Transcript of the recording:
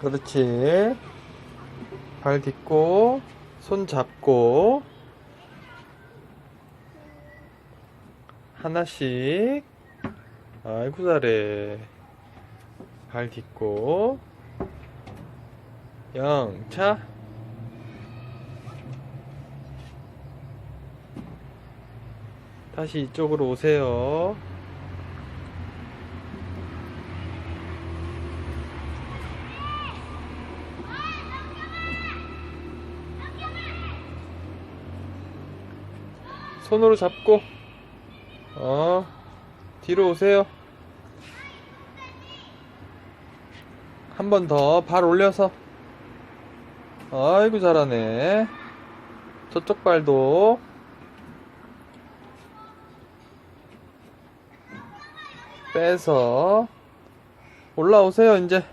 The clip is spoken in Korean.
그렇지. 발 딛고, 손 잡고, 하나씩. 아이고, 잘해. 발 딛고, 영차. 다시 이쪽으로 오세요. 손으로 잡고, 어, 뒤로 오세요. 한 번 더, 발 올려서. 아이고, 잘하네. 저쪽 발도. 빼서. 올라오세요, 이제.